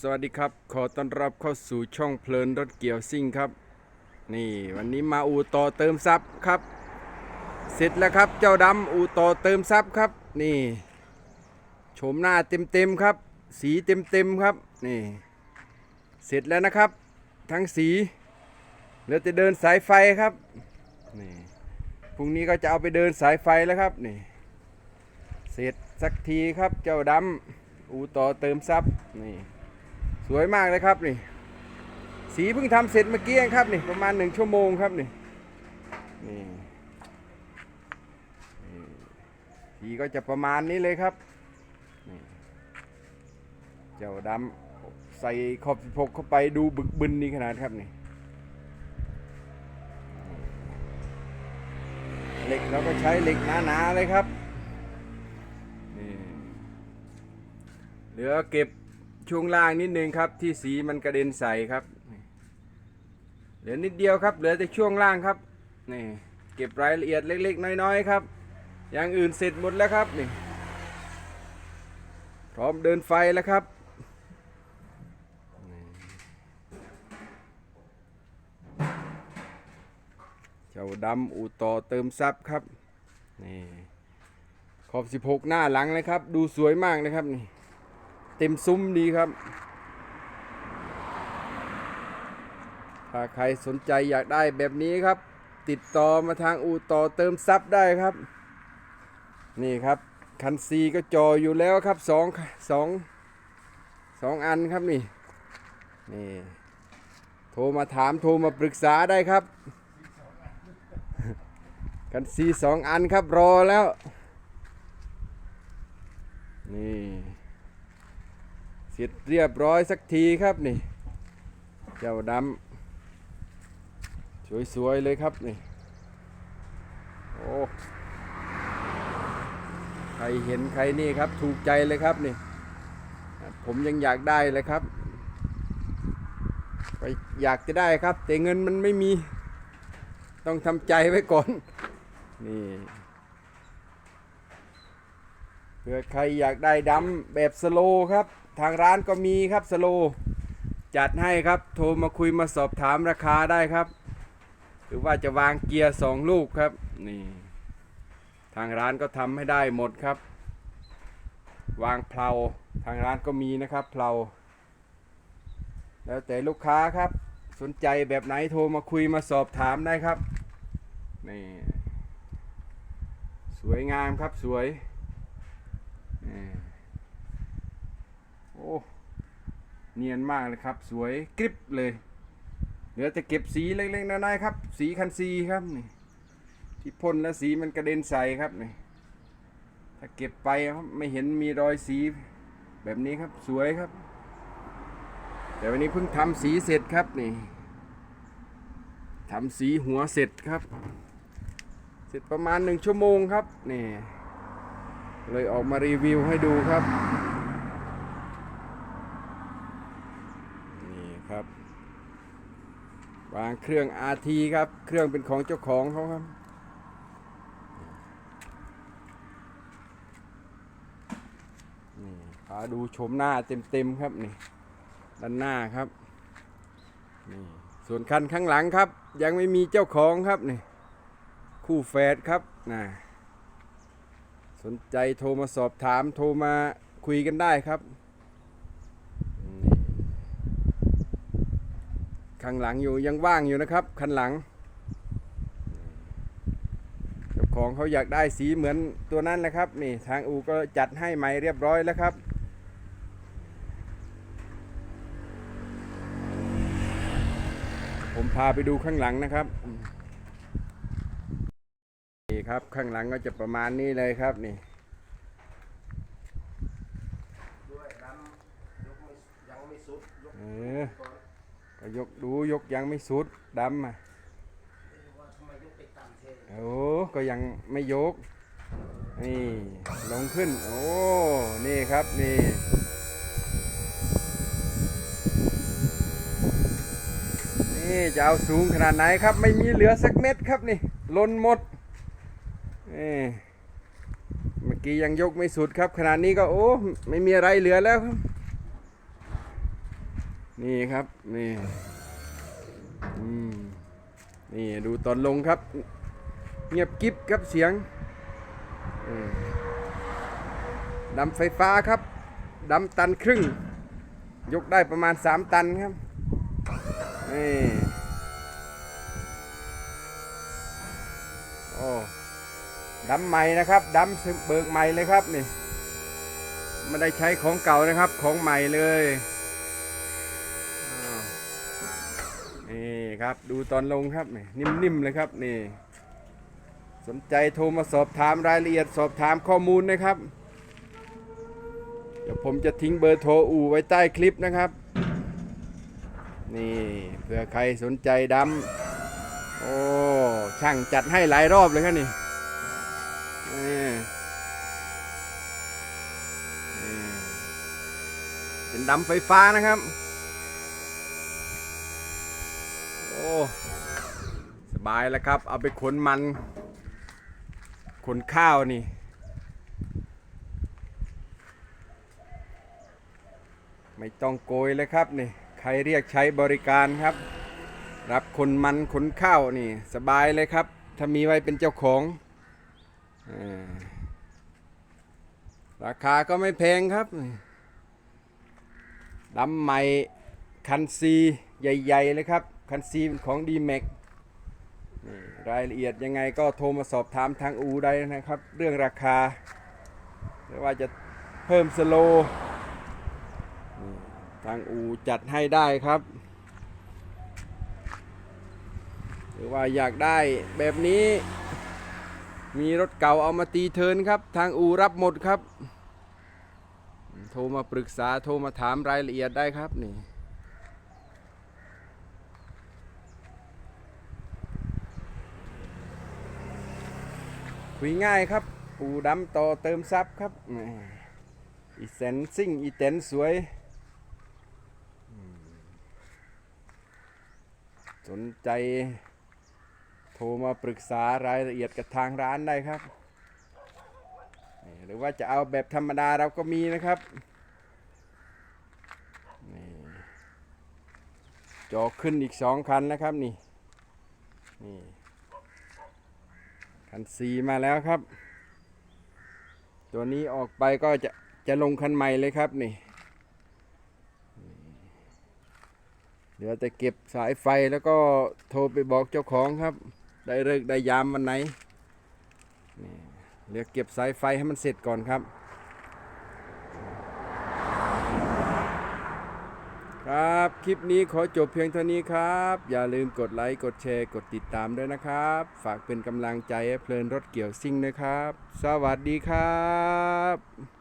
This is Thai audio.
สวัสดีครับ ขอต้อนรับเข้าสู่ช่องเพลินรถเกี่ยวซิ่งครับ นี่วันนี้มาอูต่อเติมซับครับ เสร็จแล้วครับเจ้าดำอูต่อเติมซับครับ นี่โฉมหน้าเต็มเต็มๆครับ สีเต็มเต็มๆครับนี่ เสร็จแล้วนะครับ ทั้งสีเหลือจะเดินสายไฟครับนี่พรุ่งนี้ก็จะเอาไปเดินสายไฟแล้วครับนี่ เสร็จสักทีครับเจ้าดำอูต่อเติมซับนี่ สวยมากเลยครับนี่ สีเพิ่งทำเสร็จเมื่อกี้เองครับนี่ประมาณหนึ่งชั่วโมงครับนี่นี่นี่สีก็จะประมาณนี้เลยครับนี่เจ้าดำใส่ขอบ16เข้าไปดูบึกบึนนี่ขนาดครับนี่เหล็กเราก็ใช้เหล็กหนาๆเลยครับนี่เหลือเก็บ ช่วงล่างนิดนึงครับ ที่สีมันกระเด็นใส่ครับ เหลือนิดเดียวครับ เหลือแต่ช่วงล่างครับนี่เก็บรายละเอียดเล็ก ๆ น้อยๆครับ อย่างอื่นเสร็จหมดแล้วครับนี่พร้อมเดินไฟแล้วครับนี่เจ้าดำอูต่อเติมซับครับนี่ขอบ 16 หน้าหลังเลยครับ ดูสวยมากนะครับนี่ เต็มซุ้มดีครับ ถ้าใครสนใจอยากได้แบบนี้ครับ ติดต่อมาทางอูต่อเติมซับได้ครับ นี่ครับคันซีก็จออยู่แล้วครับสองสองสองอันครับนี่นี่โทรมาถามโทรมาปรึกษาได้ครับคันซีสองอันครับรอแล้ว นี่ เสร็จเรียบร้อยสักทีครับนี่ เจ้าดำสวยๆเลยครับนี่ โอ้ใครเห็นใครนี่ครับ ถูกใจเลยครับนี่ ผมยังอยากได้เลยครับ ไปอยากจะได้ครับ แต่เงินมันไม่มี ต้องทำใจไว้ก่อน นี่เผื่อใครอยากได้ดำแบบสโลครับ ทางร้านก็มีครับสโล จัดให้ครับ โทรมาคุยมาสอบถามราคาได้ครับ หรือว่าจะวางเกียร์สองลูกครับ นี่ ทางร้านก็ทำให้ได้หมดครับ วางเพลาทางร้านก็มีนะครับเพลาแล้วแต่ลูกค้าครับ สนใจแบบไหนโทรมาคุยมาสอบถามได้ครับ นี่ สวยงามครับสวยนี่ อ้เนียนมากเลยครับ สวยกริบเลยเหลือแต่เก็บสีเล็กๆน้อยๆครับ สีคันซีครับนี่ที่พ่นแล้วสีมันกระเด็นใส่ครับนี่ถ้าเก็บไปครับไม่เห็นมีรอยสีแบบนี้ครับสวยครับ แต่วันนี้เพิ่งทำสีเสร็จครับนี่ทำสีหัวเสร็จครับ เสร็จประมาณหนึ่งชั่วโมงครับนี่เลยออกมารีวิวให้ดูครับ นี่ครับ วางเครื่อง RT ครับ เครื่องเป็นของเจ้าของเขาครับ นี่พาดูชมหน้าเต็มๆครับนี่ ด้านหน้าครับ นี่ ส่วนคันข้างหลังครับ ยังไม่มีเจ้าของครับนี่ คู่แฝดครับนะสนใจโทรมาสอบถามโทรมาคุยกันได้ครับ ข้างหลังอยู่ยังว่างอยู่นะครับคันหลังเจ้าของเขาอยากได้สีเหมือนตัวนั้นแหละครับนี่ทางอูก็จัดให้ใหม่เรียบร้อยแล้วครับผมพาไปดูข้างหลังนะครับนี่ครับข้างหลังก็จะประมาณนี้เลยครับนี่ด้วยดำยังไม่สุดยกเออ ก็ยกดูยกยังไม่สุดดำอะว่าโอ้ก็ยังไม่ยก นี่ลงขึ้น โอ้ นี่ครับนี่นี่จะเอาสูงขนาดไหนครับ ไม่มีเหลือสักเม็ดครับนี่ล้นหมดนี่เมื่อกี้ยังยกไม่สุดครับ ขนาดนี้ก็โอ้ ไม่มีอะไรเหลือแล้วครับ นี่ครับนี่อืมนี่ดูตอนลงครับ เงียบกิ๊บครับเสียงดำไฟฟ้าครับดำตันครึ่ง ยกได้ประมาณ 3 ตันครับนี่โอ้ดำใหม่นะครับดำเบิกใหม่เลยครับนี่ไม่ได้ใช้ของเก่านะครับของใหม่เลย ครับ ดูตอนลงครับนี่นิ่มๆเลยครับนี่สนใจโทรมาสอบถามรายละเอียดสอบถามข้อมูลนะครับ เดี๋ยวผมจะทิ้งเบอร์โทรอู่ไว้ใต้คลิปนะครับ นี่เผื่อใครสนใจดำโอ้ช่างจัดให้หลายรอบเลยครับนี่นี่นี่เป็นดำไฟฟ้านะครับ บายแล้วครับ เอาไปขนมันขนข้าวนี่ ไม่ต้องโกยเลยครับนี่ ใครเรียกใช้บริการครับ รับคนมันขนข้าวนี่ สบายเลยครับ ถ้ามีไว้เป็นเจ้าของอราคาก็ไม่แพงครับดำใหม่คันซีใหญ่ ๆ เลยครับ คันซีเป็นของดีแม็ก รายละเอียดยังไงก็โทรมาสอบถามทางอูได้นะครับ เรื่องราคา หรือว่าจะเพิ่มสโลว์ทางอูจัดให้ได้ครับ หรือว่าอยากได้แบบนี้ มีรถเก่าเอามาตีเทินครับ ทางอูรับหมดครับ โทรมาปรึกษาโทรมาถามรายละเอียดได้ครับนี่ คุยง่ายครับ ปูดำต่อเติมซับครับอีเซนซิ่งอีเต็นสวย สนใจ โทรมาปรึกษารายละเอียดกับทางร้านได้ครับ หรือว่าจะเอาแบบธรรมดาเราก็มีนะครับจอขึ้นอีกสองคันนะครับนี่นี่ คันสีมาแล้วครับ ตัวนี้ออกไปก็จะจะลงคันใหม่เลยครับนี่เดี๋ยวจะเก็บสายไฟแล้วก็โทรไปบอกเจ้าของครับ ได้เลิกได้ยามวันไหนเหลือเก็บสายไฟให้มันเสร็จก่อนครับ คลิปนี้ขอจบเพียงเท่านี้ครับ อย่าลืมกดไลค์ กดแชร์ กดติดตามด้วยนะครับ ฝากเป็นกำลังใจให้เพลินรถเกี่ยวซิ่งนะครับ สวัสดีครับ